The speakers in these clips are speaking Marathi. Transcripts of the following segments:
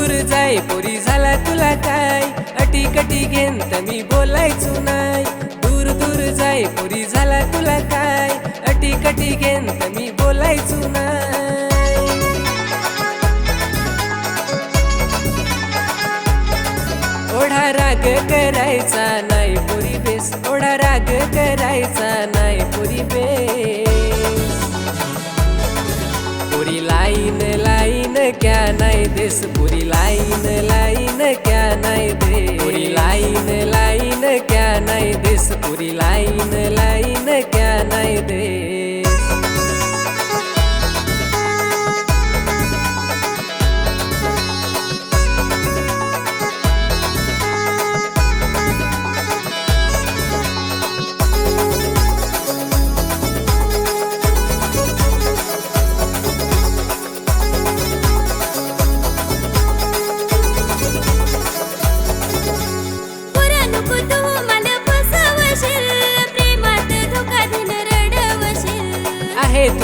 दूर जाय पोरी झाला तुला काय? अटी कटी घेन तर मी बोलायचो नाही. दूर दूर जाय पोरी झाला तुला काय? अटी कटी घेन तर मी बोलायचो नाही. ओढा राग करायचा नाही पुरी बेस. ओढा राग करायचा नाही पुरी बेस. पुरी लाईन लाईन क्या नाही देस पुरी लाईन लाईन क्या नाही दे पुरी लाईन लाईन क्या नाही देस पुरी लाईन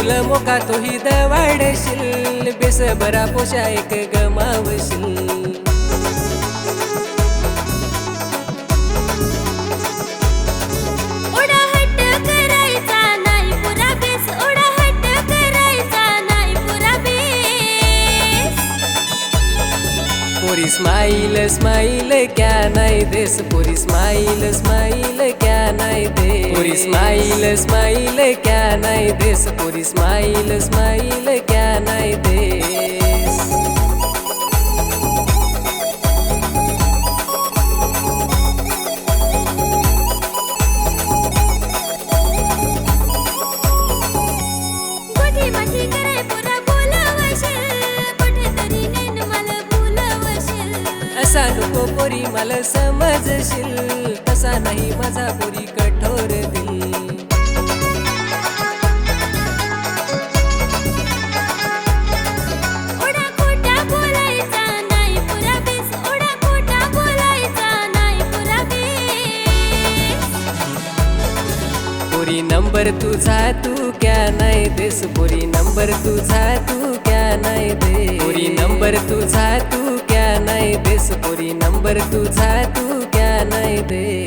आहे तुला मोका तोही दवाडशील बेस बरा पोशा एक गमावशील. पोरी स्माईल स्माईल क्या नाही देस पोरी स्माईल स्माईल क्या नाही दे पोरी स्माईल स्माईल क्या नाही देस पोरी स्माईल स्माईल क्या नाही दे नको पोरी मला समजशील. तसा नाही माझा पोरी कठोर दिल. पुरा नंबर तुझा तू क्या नाही देस. पोरी नंबर तुझा तू क्या नाही दे पोरी नंबर तुझा तू क्या पोरी नंबर तुझा तू क्या नाही दे?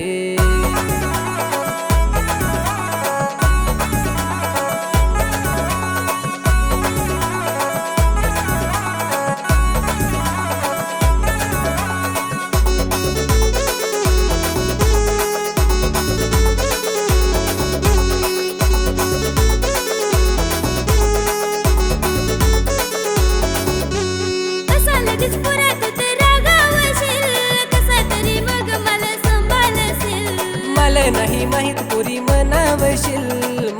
नाही पुरी मनावशील.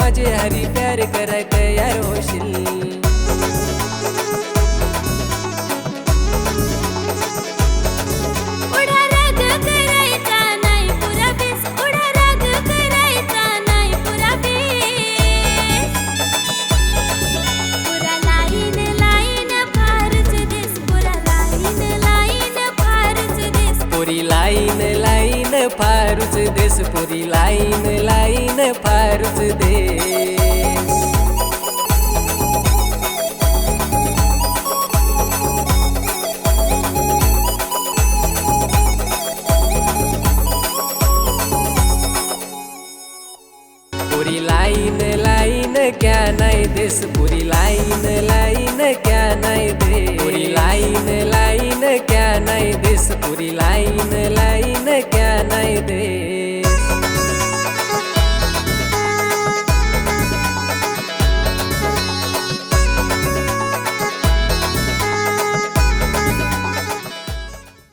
माझे हरी प्यार करा. लाइन लाइन फारुच देश पुरी लाइन लाइन फारुच देश पुरी लाइन लाइन क्या नाही देश पुरी लाइन लाइन दे पुरी लाइन लाइन क्या नाही देश पुरी लाइन लाईन क्या नाही दे